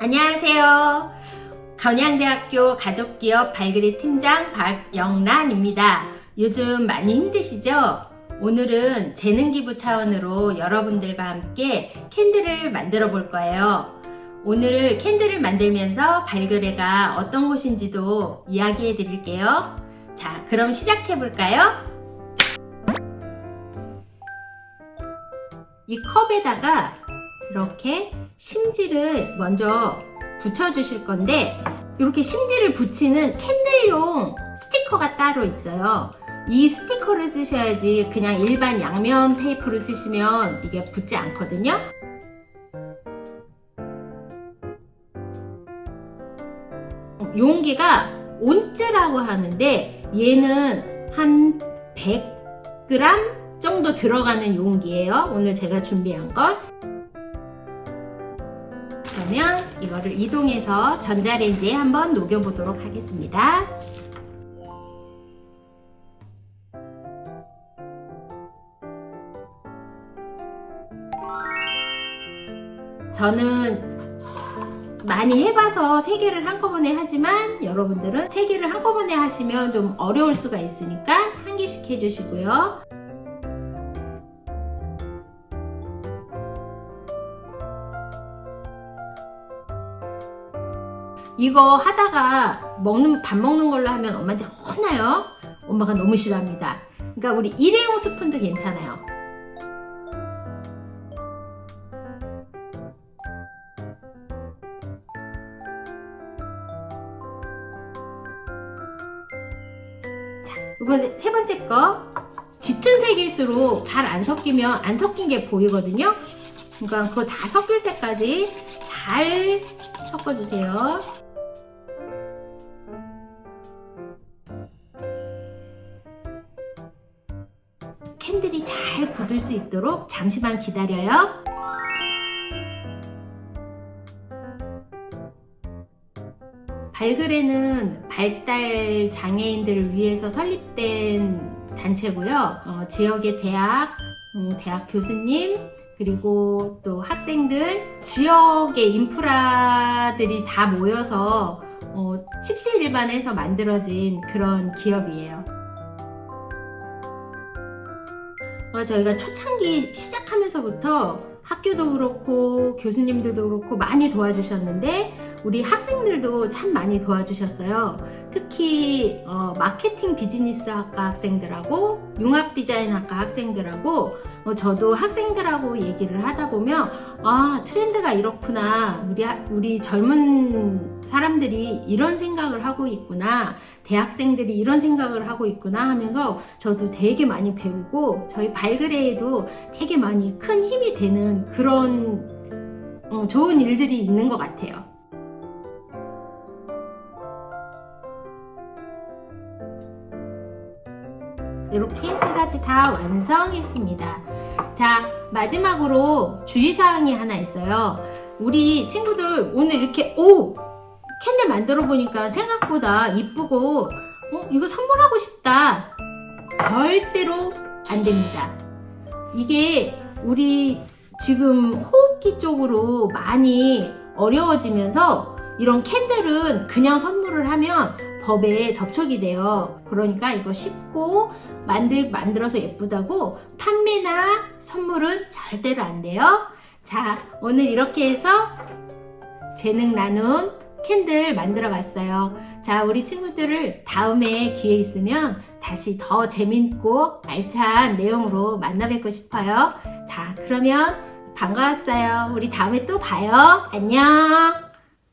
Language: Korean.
안녕하세요. 건양대학교 가족기업 발그레 팀장 박영란입니다. 요즘 많이 힘드시죠? 오늘은 재능기부 차원으로 여러분들과 함께 캔들을 만들어 볼 거예요. 오늘 캔들을 만들면서 발그레가 어떤 곳인지도 이야기해 드릴게요. 자, 그럼 시작해 볼까요? 이 컵에다가 이렇게 심지를 먼저 붙여 주실 건데 이렇게 심지를 붙이는 캔들용 스티커가 따로 있어요. 이 스티커를 쓰셔야지 그냥 일반 양면 테이프를 쓰시면 이게 붙지 않거든요. 용기가 온즈라고 하는데 얘는 한 100g 정도 들어가는 용기예요. 오늘 제가 준비한 건. 그러면 이거를 이동해서 전자레인지에 한번 녹여보도록 하겠습니다. 저는 많이 해봐서 세 개를 한꺼번에 하지만 여러분들은 세 개를 한꺼번에 하시면 좀 어려울 수가 있으니까 한 개씩 해주시고요. 이거 하다가 먹는 밥 먹는 걸로 하면 엄마한테 혼나요. 엄마가 너무 싫어합니다. 그러니까 우리 일회용 스푼도 괜찮아요. 자, 이번에 세 번째 거 짙은 색일수록 잘 안 섞이면 안 섞인 게 보이거든요. 그러니까 그거 다 섞일 때까지 잘 섞어주세요. 캔들이 잘 굳을 수 있도록 잠시만 기다려요. 발그레는 발달 장애인들을 위해서 설립된 단체고요. 어, 지역의 대학, 음, 대학 교수님, 그리고 또 학생들, 지역의 인프라들이 다 모여서 어, 십시일반에서 만들어진 그런 기업이에요. 저희가 초창기 시작하면서부터 학교도 그렇고 교수님들도 그렇고 많이 도와주셨는데 우리 학생들도 참 많이 도와주셨어요. 특히 어, 마케팅 비즈니스 학과 학생들하고 융합 디자인 학과 학생들하고 어, 저도 학생들하고 얘기를 하다 보면 아 트렌드가 이렇구나 우리 하- 우리 젊은 사람들이 이런 생각을 하고 있구나 대학생들이 이런 생각을 하고 있구나 하면서 저도 되게 많이 배우고 저희 발그레에도 되게 많이 큰 힘이 되는 그런 어, 좋은 일들이 있는 것 같아요. 이렇게 세 가지 다 완성했습니다. 자, 마지막으로 주의사항이 하나 있어요. 우리 친구들 오늘 이렇게, 오! 캔들 만들어 보니까 생각보다 이쁘고, 어, 이거 선물하고 싶다. 절대로 안 됩니다. 이게 우리 지금 호흡기 쪽으로 많이 어려워지면서 이런 캔들은 그냥 선물을 하면 법에 접촉이 돼요. 그러니까 이거 쉽고 만들, 만들어서 예쁘다고 판매나 선물은 절대로 안 돼요. 자, 오늘 이렇게 해서 재능 나눔 캔들 만들어 봤어요. 자, 우리 친구들을 다음에 기회 있으면 다시 더 재밌고 알찬 내용으로 만나 뵙고 싶어요. 자, 그러면 반가웠어요. 우리 다음에 또 봐요. 안녕.